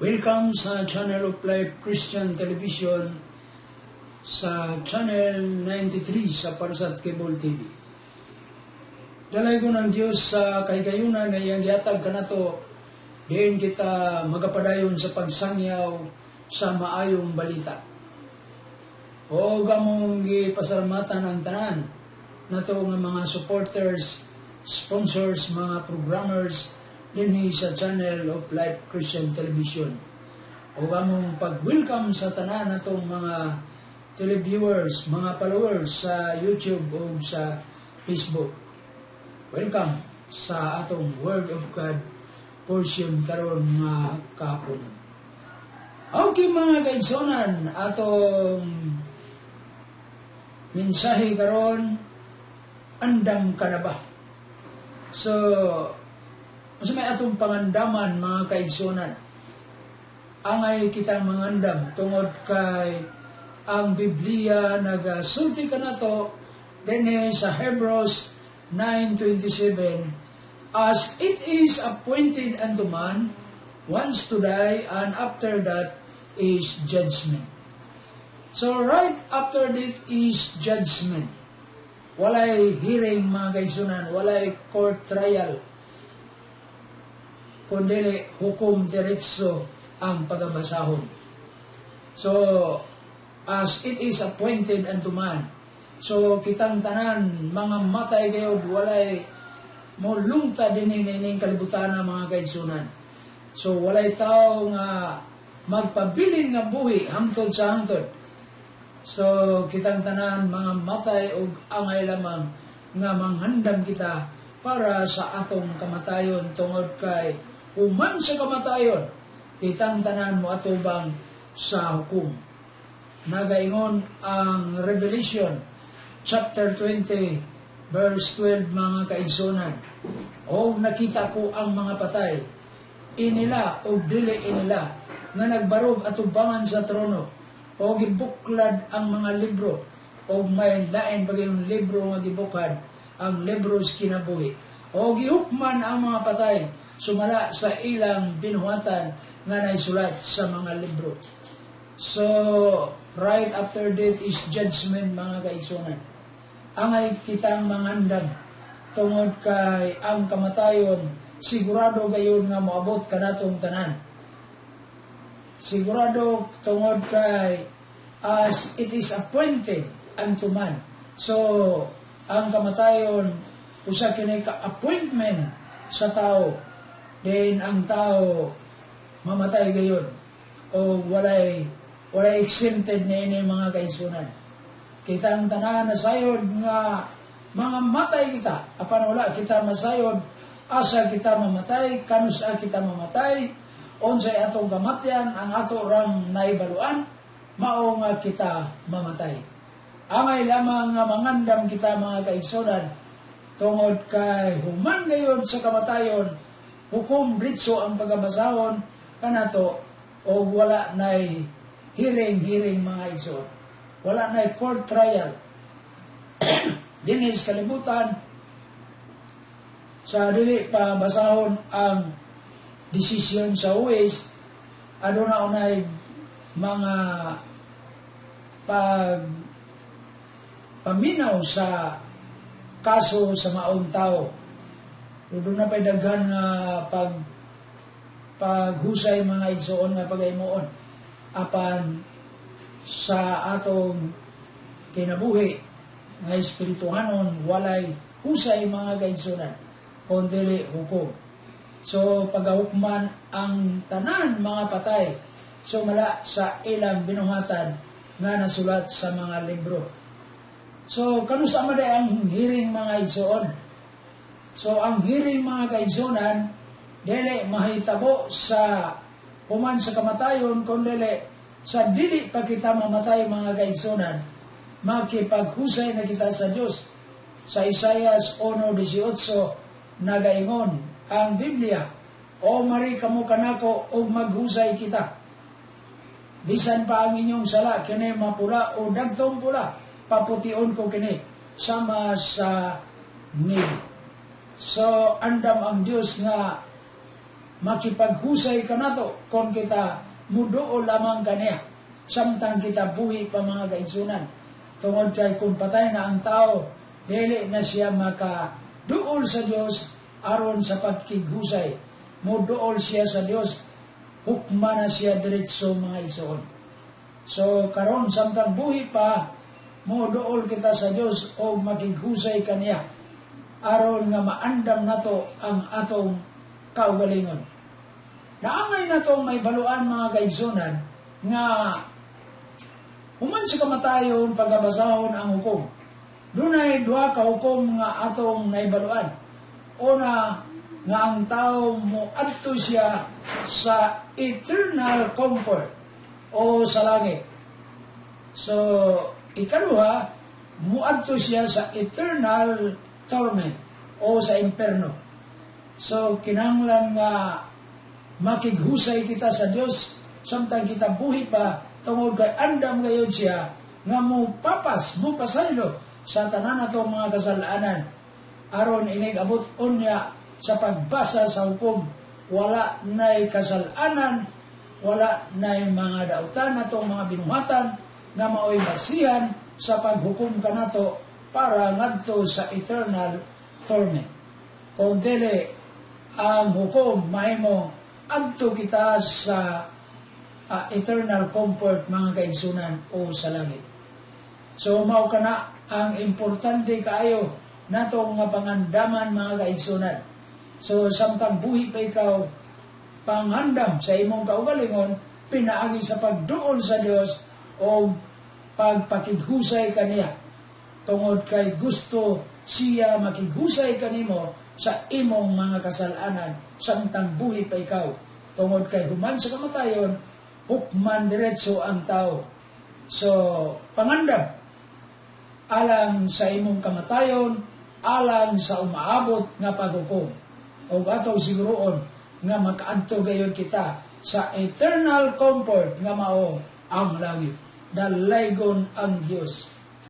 Welcome sa Channel of Life Christian Television sa Channel 93 sa Parsat Cable TV. Dalay ko ng Diyos sa kahigayunan na iyang yatag ka na to, diin kita magapadayon sa pagsangyaw sa maayong balita. O gamong gipasalamatan ang tanan na to nga mga supporters, sponsors, mga programmers, dinhi sa Channel of Life Christian Television. O among pag-welcome sa tanan natong mga televiewers, mga followers sa YouTube o sa Facebook. Welcome sa atong Word of God portion karon nga kahaponan. Okay mga kaigsonan, atong mensahe karon andam ka na ba? So, Masa may atong pangandaman mga kaigsunan. Angay kitang mangandam tungod kay ang Biblia nagasulti ka na to dinhi sa Hebrews 9.27 As it is appointed unto man once to die and after that is judgment. So right after this is judgment. Walay hearing mga kaigsunan, walay court trial kundi hukom diretso ang pagabasahon. So, as it is appointed unto man, so kitang tanan, mga matay kayo, walay mo lungta din ining kalibutan ng mga kaigsunan. So, walay tao nga magpabilin nga buhi hangtod sa hangtod. So, kitang tanan, mga matay o angay lamang nga manghandam kita para sa atong kamatayon tungod kay Human sa kamatayon, kitang tanan mo atubang sa hukum. Nagaingon ang Revelation chapter 20 verse 12 mga kaigsunan. O nakita ko ang mga patay, inila o dili inila nga nagbarog atubangan sa trono. O gibuklad ang mga libro. O may lain bagayong libro nga gibukad ang libro sa kinabuhi. O gihukman ang mga patay sumala sa ilang binuhatan nga naisulat sa mga libro. So, right after death is judgment, mga kaigsunan. Angay kitang mangandam tungod kay ang kamatayon, sigurado gayon nga moabot kanatong tanan. Sigurado tungod kay as it is appointed unto man. So, ang kamatayon, usa kini ka appointment sa tao then ang tao mamatay gayon o walay walay exempted na ini mga kaigsunan. Kita ang tanan na sayod nga mga matay kita. Apan wala kita masayod, asa kita mamatay, kanus kita mamatay, unsay atong kamatyan, ang ato rang naibaluan, mao nga kita mamatay. Amay lamang nga mangandam kita mga kaigsunan, tungod kay human gayon sa kamatayon, hukom ritso ang pagabasahon kanato o wala nay hearing-hearing mga igsoon. Wala nay court trial. Dinis kalibutan sa dili pa basahon ang desisyon sa UWIS aduna unay mga pag paminaw sa kaso sa maong tao doon na pa'y daghan nga pag paghusay mga igsoon nga pagaymoon apan sa atong kinabuhi nga espirituhanon walay husay mga kaigsunan kundi hukom. So pagahukman ang tanan mga patay so mala sa ilang binuhatan nga nasulat sa mga libro. So kanusa maday ang hearing mga igsoon So, ang hearing mga kaigsunan, dili mahitabo sa human sa kamatayon, kundi sa dili pa kita mamatay mga kaigsunan, makipaghusay na kita sa Diyos. Sa Isaias 1.18, nagaingon ang Biblia, O mari kamo kanako o maghusay kita. Bisan pa ang inyong sala, kini mapula o dagtong pula, papution ko kini, sama sa nili. So, andam ang Diyos nga makipaghusay ka nato kung kita muduo lamang kaniya samtang kita buhi pa mga kaigsunan tungod kay kung patay na ang tao dili na siya maka duol sa Dios aron sa pagkighusay. Muduol siya sa Dios hukma na siya diretso mga igsoon so karon samtang buhi pa muduol kita sa Dios o makighusay kaniya aron nga maandam nato ang atong kaugalingon. Naangay na itong may baluan mga kaigsunan nga human sa kamatayon pagabasahon ang hukom. Dunay duha ka hukom nga atong naibaluan. Una nga ang tao mo adto siya sa eternal comfort o sa langit. So, ikaduha, muadto siya sa eternal torment o sa imperno. So, kinanglan nga makighusay kita sa Dios samtang kita buhi pa tungod kay andam gayon siya nga mo papas mo pasaylo sa tanan nato mga kasalanan aron inig abot unya sa pagbasa sa hukom wala nay kasalanan wala nay mga dautan nato mga binuhatan nga maoy basihan sa paghukom kanato para ngadto sa eternal torment kung dili ang hukom mahimong adto kita sa uh, eternal comfort mga kaigsunan o sa langit. So mao kana ang importante kaayo nato nga pangandaman mga kaigsunan. So samtang buhi pa ikaw panghandam sa imong kaugalingon pinaagi sa pagduol sa Dios o pagpakighusay kaniya tungod kay gusto siya makighusay kanimo sa imong mga kasalanan samtang buhi pa ikaw. Tungod kay human sa kamatayon, hukman diretso ang tao. So, pangandam, alang sa imong kamatayon, alang sa umaabot nga paghukom. O atong siguroon nga makaadto gayon kita sa eternal comfort nga mao ang langit. Dalaygon ang Dios